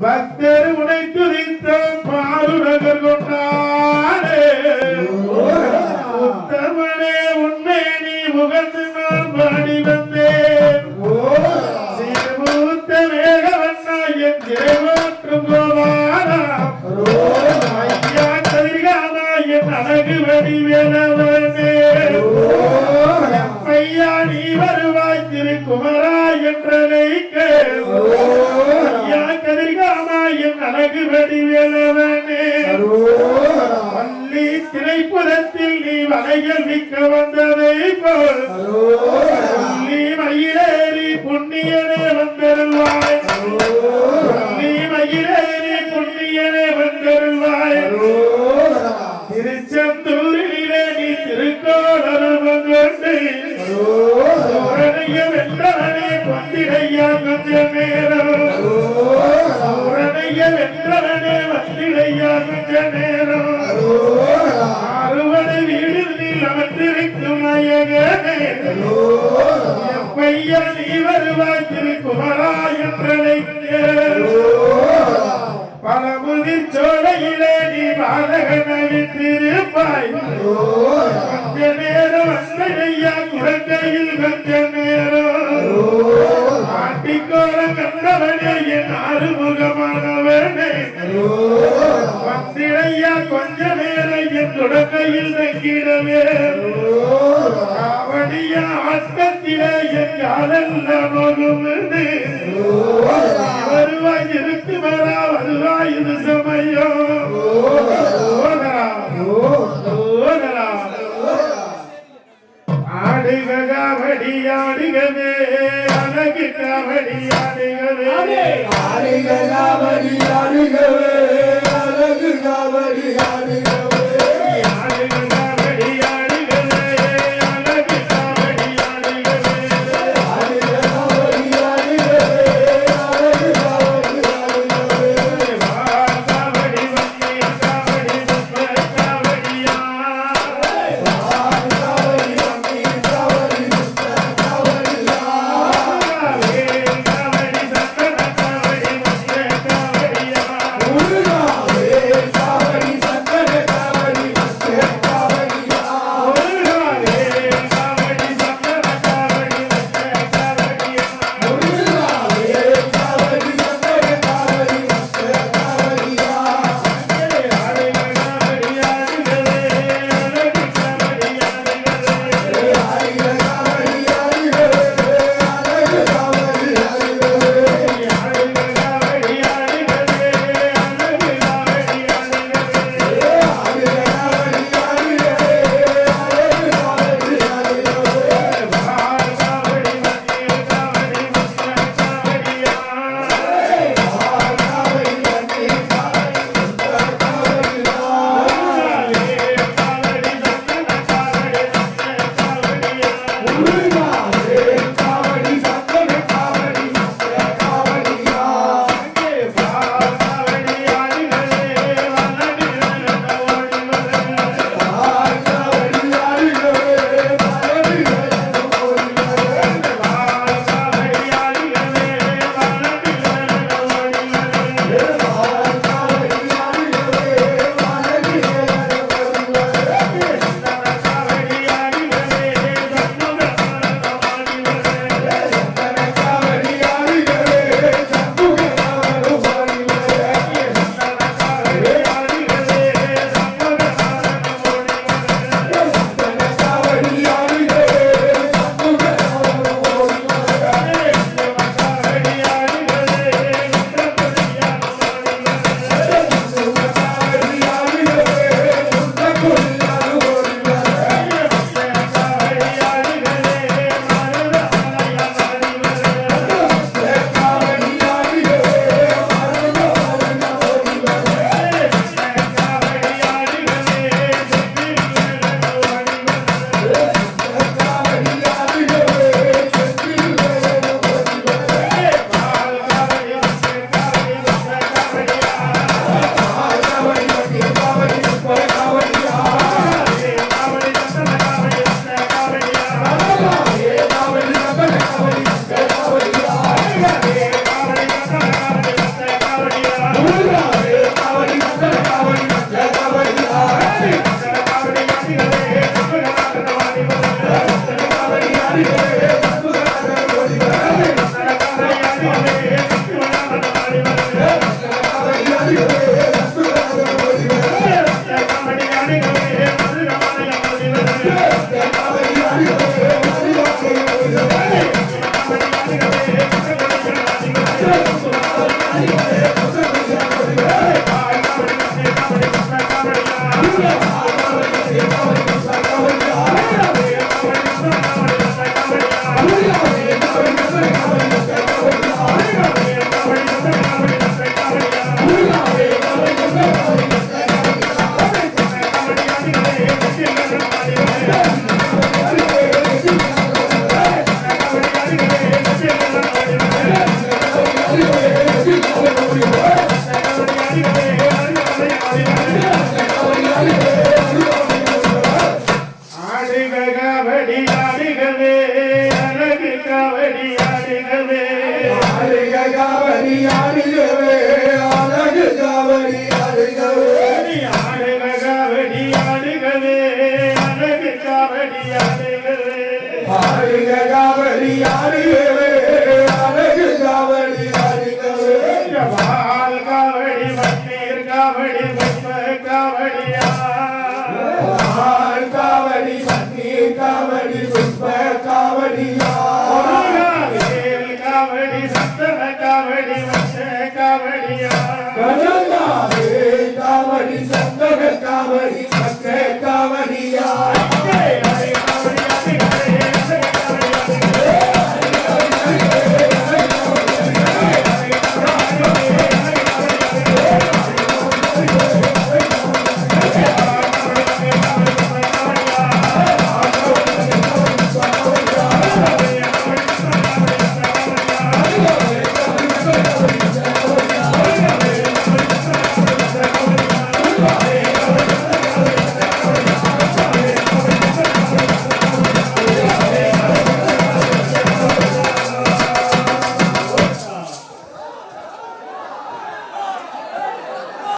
பக்தர் உனை துதித்த பாருடகர் கொண்டாரே உத்தமனே உன்னை நீ முகந்து நான் பாடி வந்தேன். சீர்மூத்த வேகவண்ணா என் தேவாற்று கோவாரா. ஐயா கதிர்காமா என் அழகு வடிவேலவனே அழகு வடிவேலவனே பள்ளி திரைப்புறத்தில் நீ வலைகள் மிக்க வந்ததை போல். பள்ளி மயிலேறி புண்ணியனே வந்தருள்வாய். பள்ளி மயிலேறி புண்ணியனே வந்தருள்வாய். திருச்செந்தூரிலே நீ திருக்கோளரவம் கொண்டு சோரணைய வென்றவனே கொண்டிடையா கொஞ்ச நேரம். நேரம். அறுவடை வீடு அமர்ந்திருக்கும் நாயகனே நீ வருவாய் திருக்குமரா என்றழைத்தேன் பழமுதிர் சோலையிலே நீ பாலகனாயிருப்பாய் கொஞ்ச நேரம் அன்னையா குழந்தையில் கொஞ்ச நேரம். துடக்கையில் தங்கிடவே காவடியா ஆட்டத்திலே என் காலெல்லாம் மகுமுது வருவாய் இருக்கு வரா வருவாய் இது சமயம். ஓதரா, ஓதரா. காவடி அழகு காவடி காவடி ஆடுகளே அழகு காவடி ஆடுகளே அழக காவடி ஆடுகளே அழகு காவடி ஆடுகளே ஆடுக காவடி ஆடுகளே அழகு காவடி ஆடுகளே